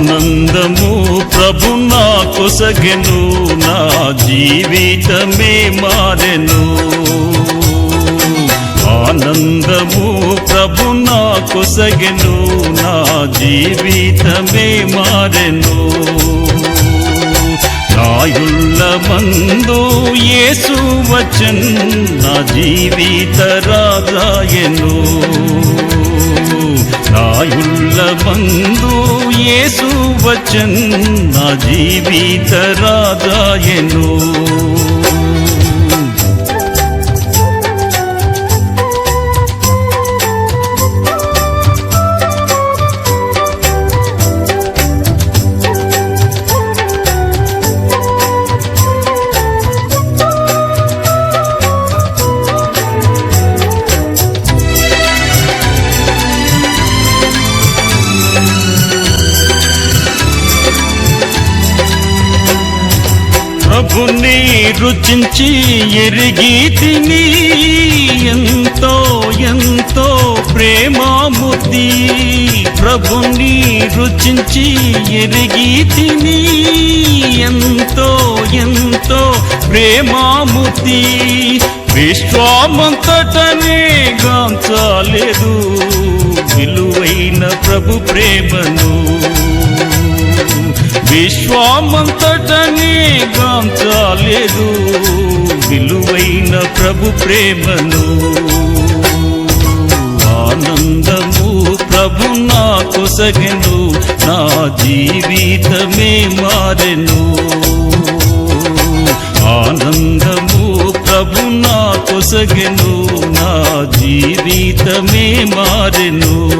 ఆనందము ప్రభు నా కొసగెను నా జీవితమే మారెను. ఆనందము ప్రభు నా కొసగెను నా జీవితమే మారెను. నాయుళ్ళ మందు యేసు వచన్ నా జీవిత రాజాయను. నాయుళ్ళ మందు యేసు వచన్ నా జీవిత రాజాయను. ప్రభుని రుచించి ఎరిగి తిని ఎంతో ఎంతో ప్రేమాముద్ది. ప్రభుని రుచించి ఎరిగి తిని ఎంతో ఎంతో ప్రేమాముద్ది. విశ్వామంతటనే గాంచాలేదు విలువైన ప్రభు ప్రేమను. విశ్వామంతటనే లేదు. విలువైన ప్రభు ప్రేమను. ఆనందము ప్రభు నా కొసగెను నా జీవితమే మారెను. ఆనందము ప్రభు నా కొసగెను నా జీవితమే మారెను.